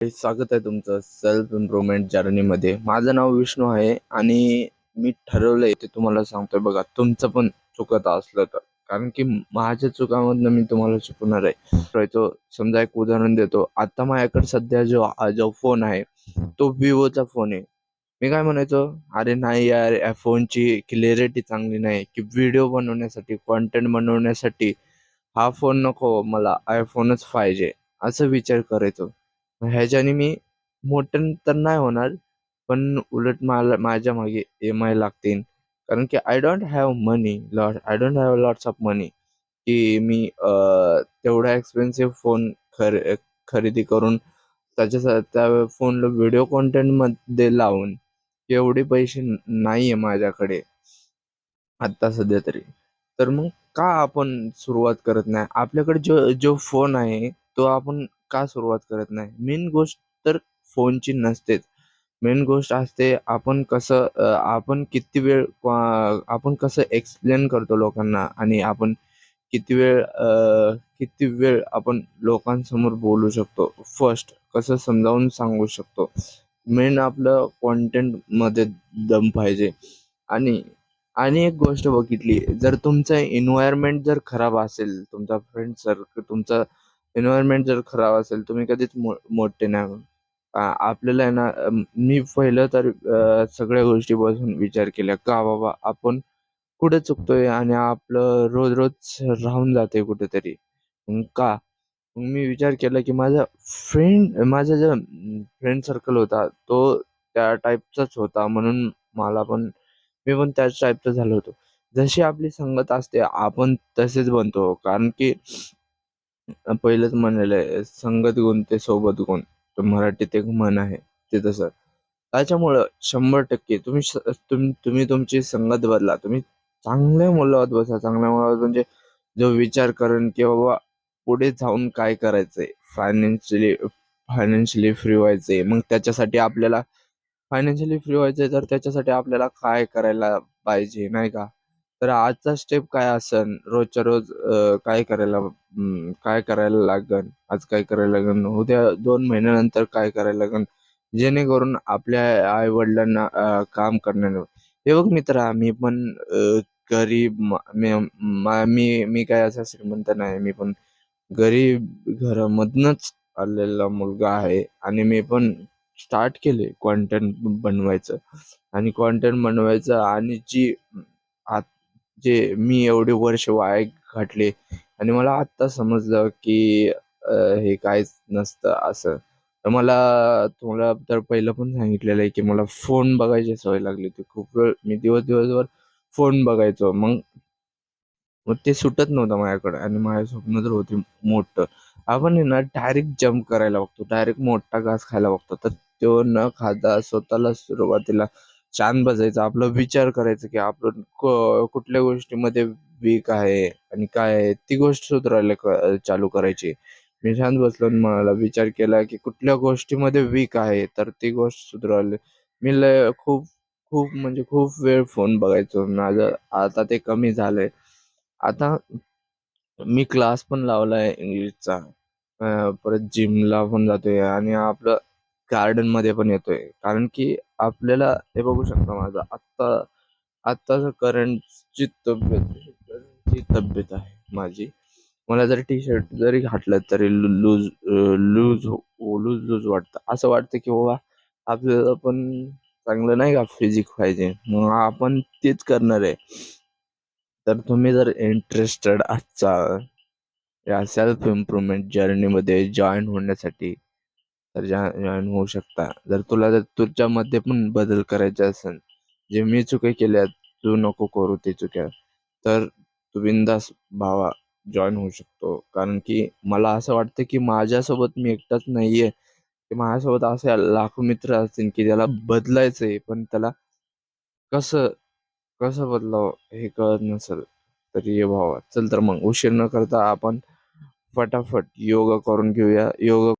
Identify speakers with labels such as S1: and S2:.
S1: हे स्वागत आहे तुमचं सेल्फ इम्प्रुव्हमेंट जर्नीमध्ये माझं नाव विष्णू आहे आणि मी ठरवलंय ते तुम्हाला सांगतोय बघा तुमचं पण चुकत असलं तर. कारण की माझ्या चुकामधनं मी तुम्हाला शिकवणार आहे. तो समजा एक उदाहरण देतो. आता माझ्याकडे सध्या जो जो फोन आहे तो विवोचा फोन आहे. मी काय म्हणायचो? अरे नाही यार या फोनची क्लिअरिटी चांगली नाही. की व्हिडिओ बनवण्यासाठी कॉन्टेंट बनवण्यासाठी हा फोन नको. मला आयफोनच पाहिजे. असं विचार करायचो. ह्याच्याने मी मोठं तर नाही होणार पण उलट मला माझ्या मागे एम आय लागतील कारण की I don't have money lot I don't have lots of money की मी तेवढा एक्सपेन्सिव्ह फोन खर खरेदी करून त्याच्या त्या फोनला व्हिडिओमध्ये लावून एवढे पैसे नाही आहे माझ्याकडे. आत्ता सध्या तरी. तर मग का आपण सुरुवात करत नाही? आपल्याकडे जो जो फोन आहे तो आपण का सुरुवात करत नाही? मेन गोष्ट तर फोनची नसतेच. मेन गोष्ट असते आपण कसं आपण किती वेळ आपण कसं एक्सप्लेन करतो लोकांना आणि आपण किती वेळ किती वेळ आपण लोकांसमोर बोलू शकतो? फर्स्ट कसं समजावून सांगू शकतो? मेन आपलं कॉन्टेंटमध्ये दम पाहिजे. आणि आणि एक गोष्ट बघितली जर तुमचं एन्व्हायरमेंट जर खराब असेल तुमचा फ्रेंड सर्कल तुमचा एन्व्हायरमेंट जर खराब असेल तुम्ही कधीच मो मोठे नाही आपल्याला आहे ना मी पहिलं तर सगळ्या गोष्टी बसून विचार केला का बाबा आपण कुठे चुकतोय आणि आपलं रोज रोज राहून जाते कुठेतरी. मग का? मी विचार केला की माझा फ्रेंड माझा जो फ्रेंड सर्कल होता तो त्या टाईपचाच होता म्हणून मला पण मी पण त्याच टाईपचा झालो होतो. जशी आपली संगत असते आपण तसेच बनतो. कारण की पहिलंच म्हणाल आहे संगत गुण ते सोबत गुण. तर मराठीत एक म्हण आहे ते तसं. त्याच्यामुळं शंभर टक्के तुम्ही श- तुम तुम्ही तुमची संगत बदला. तुम्ही चांगल्या मुलात बसा. चांगल्या मुलावर म्हणजे जो विचार करून की बाबा पुढे जाऊन काय करायचंय? फायनान्शियली फायनान्शियली फ्री व्हायचंय. मग त्याच्यासाठी आपल्याला फायनान्शियली फ्री व्हायचंय तर त्याच्यासाठी आपल्याला काय करायला पाहिजे? नाही का? तर आजचा स्टेप काय असन? रोजच्या रोज काय करायला काय करायला लागन? आज काय करायला लागन? उद्या दोन महिन्यानंतर काय करायला लागन? जेणेकरून आपल्या आई वडिलांना काम करणार हे बघ मित्रा मी पण गरीब मी मी काय असं श्रीमंत नाही. मी पण गरीब घरामधनच आलेला मुलगा आहे आणि मी पण स्टार्ट केले कॉन्टेंट बनवायचं. आणि कॉन्टेंट बनवायचं आणि जी जे मी एवढे वर्ष वाया घातले आणि मला आत्ता समजलं की हे काहीच नसतं असं. तर मला तुम्हाला तर पहिलं पण सांगितलेलं आहे की मला फोन बघायची सवय लागली होती. खूप वेळ मी दिवस दिवसभर फोन बघायचो. मग मग ते सुटत नव्हतं माझ्याकडे आणि माझे स्वप्न तर होते मोठं. आपण आहे ना डायरेक्ट जम्प करायला बघतो. डायरेक्ट मोठा घास खायला बघतो. तर तो न खाता स्वतःला सुरुवातीला शांत बसायचं आपला विचार करायचा की आपण कुठल्या गोष्टीमध्ये वीक आहे आणि काय आहे ती गोष्ट सुधारायला चालू करायची. मी शांत बसलो मला विचार केला की कुठल्या गोष्टीमध्ये वीक आहे तर ती गोष्ट सुधारायला मी लय खूप खूप म्हणजे खूप वेळ फोन बघायचो. माझं आता ते कमी झालंय. आता मी क्लास पण लावलाय इंग्लिशचा परत जिमला पण जातोय आणि आपलं गार्डनमध्ये पण येतोय. कारण की आपल्याला हे बघू शकता माझं आत्ता आत्ताच करंटची तब्येत ची तब्येत आहे माझी. मला जर टी शर्ट जरी घातलं तरी लूज लूज हो, लूज लूज वाटतं. असं वाटतं की बाबा आपल्याला पण चांगलं नाही का फिजिक पाहिजे? मग आपण तेच करणार आहे. तर तुम्ही जर इंटरेस्टेड असाल या सेल्फ इम्प्रुव्हमेंट जर्नीमध्ये जॉईन होण्यासाठी तर जॉईन होऊ शकता. जर तुला जर तुझ्यामध्ये पण बदल करायचे असेल जे मी चुके केल्या तू नको करू ते चुक्या. तर तू बिंदास भावा जॉईन होऊ शकतो. कारण की मला असं वाटतं की माझ्यासोबत मी एकटाच नाही आहे की माझ्यासोबत असे लाखो मित्र असतील की त्याला बदलायचं आहे पण त्याला कसं कसं बदलाव हे कळत नसेल तर ये भावा. चल तर मग उशीर न करता आपण फटाफट योगा करून घेऊया. योगा